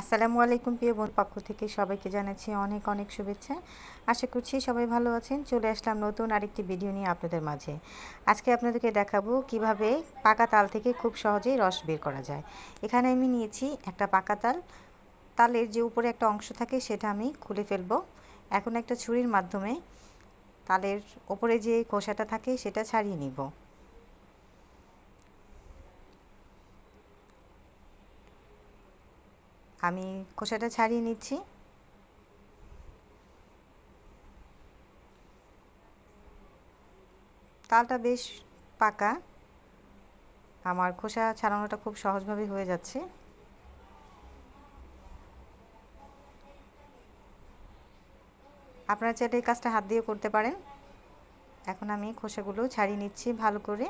আসসালামু আলাইকুম প্রিয় বোন পক্ষ থেকে সবাইকে জানাচ্ছি অনেক অনেক শুভেচ্ছা। আশা করছি সবাই ভালো আছেন। চলে আসলাম নতুন আরেকটি ভিডিও নিয়ে আপনাদের মাঝে। আজকে আপনাদেরকে দেখাবো কীভাবে পাকা তাল থেকে খুব সহজেই রস বের করা যায়। এখানে আমি নিয়েছি একটা পাকা তাল। তালের যে উপরে একটা অংশ থাকে সেটা আমি খুলে ফেলব। এখন একটা ছুরির মাধ্যমে তালের ওপরে যে খোসাটা থাকে সেটা ছাড়িয়ে নিব। আমি খোসাটা ছাড়িয়ে নিচ্ছি। তালটা বেশ পাকা। আমার খোসা ছাড়ানোটা খুব সহজভাবে হয়ে যাচ্ছে। আপনারা চাইলে এই কাজটা হাত দিয়ে করতে পারেন। এখন আমি খোসাগুলো ছাড়িয়ে নিচ্ছি ভালো করে।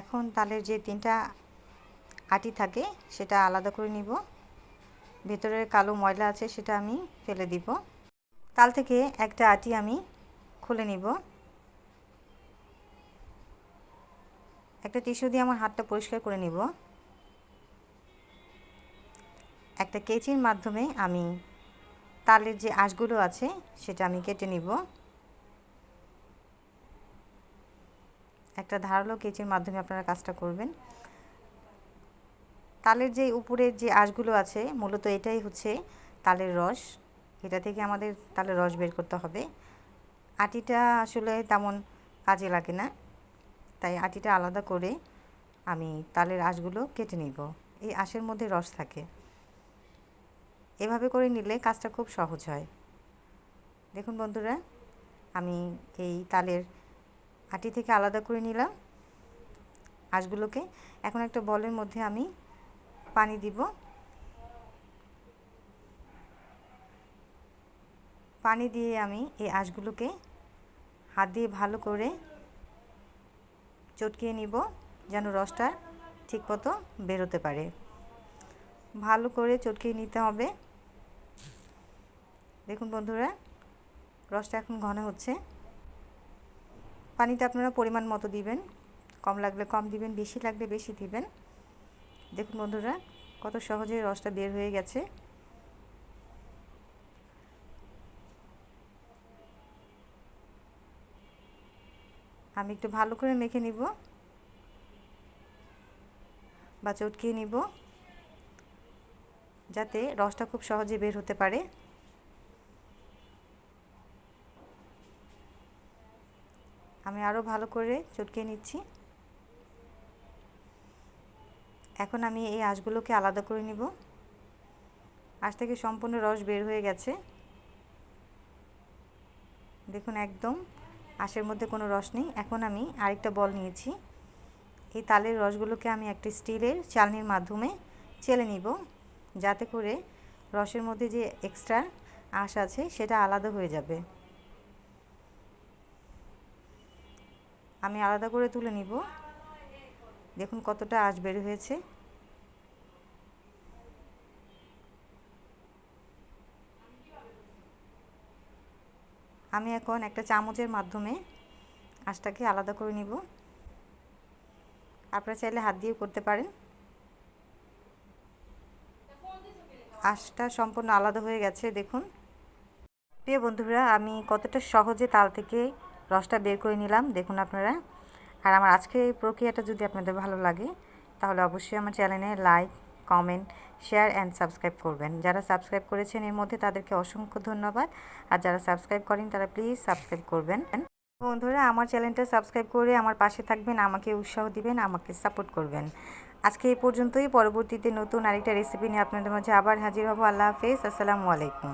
এখন তালের যে তিনটা আটি থাকে, সেটা আলাদা করে নিব। ভেতরের কালো ময়লা আছে, সেটা আমি ফেলে দিব। তাল থেকে একটা আটি আমি খুলে নিব। একটা টিস্যু দিয়ে আমার হাতটা পরিষ্কার করে নিব। একটা কেচির মাধ্যমে আমি তালের যে আঁশগুলো আছে, সেটা আমি কেটে নিব। একটা ধারালো কেচির মাধ্যমে আপনারা কাজটা করবেন। তালের যে উপরের যে আঁশগুলো আছে, মূলত এটাই হচ্ছে তালের রস। এটা থেকে আমাদের তালের রস বের করতে হবে। আটিটা আসলে তেমন কাজে লাগে না। তাই আটিটা আলাদা করে আমি তালের আঁশগুলো কেটে নিব। এই আঁশের মধ্যে রস থাকে। এভাবে করে নিলে কাজটা খুব সহজ হয়। দেখুন বন্ধুরা, আমি এই তালের আটি থেকে আলাদা করে নিলাম আঁশগুলোকে। এখন একটা বলের মধ্যে আমি পানি দিব। পানি দিয়ে আমি এই আঁশগুলোকে হাত দিয়ে ভালো করে চটকিয়ে নিব যেন রসটা ঠিক মতো বেরোতে পারে। ভালো করে চটকিয়ে নিতে হবে। দেখুন বন্ধুরা, রসটা এখন ঘন হচ্ছে। পানিটা আপনারা পরিমাণ মতো দিবেন। কম লাগলে কম দিবেন, বেশি লাগলে বেশি দিবেন। দেখুন বন্ধুরা, কত সহজে রসটা বের হয়ে গেছে। আমি একটু ভালো করে মেখে নিব বা চটকিয়ে নিব, যাতে রসটা খুব সহজে বের হতে পারে। আমি আরও ভালো করে চটকিয়ে নিচ্ছি। এখন আমি এই আঁশগুলোকে আলাদা করে নিব। আঁশ থেকে সম্পূর্ণ রস বের হয়ে গেছে। দেখুন একদম আঁশের মধ্যে কোনো রস নেই। এখন আমি আরেকটা বল নিয়েছি। এই তালের রসগুলোকে আমি একটা স্টিলের চালনির মাধ্যমে চেলে নিব, যাতে করে রসের মধ্যে যে এক্সট্রা আঁশ আছে সেটা আলাদা হয়ে যাবে। আমি আলাদা করে তুলে নিব। দেখুন কতটা আঁশ বের হয়েছে। আমি এখন একটা চামচের মাধ্যমে আঁশটাকে আলাদা করে নিব। আপনারা চাইলে হাত দিয়েও করতে পারেন। আঁশটা সম্পূর্ণ আলাদা হয়ে গেছে, দেখুন। প্রিয় বন্ধুরা, আমি কতটা সহজে তাল থেকে রসটা বের করে নিলাম, দেখুন আপনারা। আর আমার আজকের এই প্রক্রিয়াটা যদি আপনাদের ভালো লাগে, তাহলে অবশ্যই আমার চ্যানেলে like, comment, share and subscribe করবেন। যারা সাবস্ক্রাইব করেছেন এর মধ্যে তাদেরকে অসংখ্য ধন্যবাদ। আর যারা সাবস্ক্রাইব করেন তারা প্লিজ সাবস্ক্রাইব করবেন। বন্ধুরা, আমার চ্যানেলটা সাবস্ক্রাইব করে আমার পাশে থাকবেন, আমাকে উৎসাহ দিবেন, আমাকে সাপোর্ট করবেন। আজকে এই পর্যন্তই। পরবর্তীতে নতুন আরেকটা রেসিপি নিয়ে আপনাদের মাঝে আবার হাজির হব। আল্লাহ হাফেজ। আসসালামু আলাইকুম।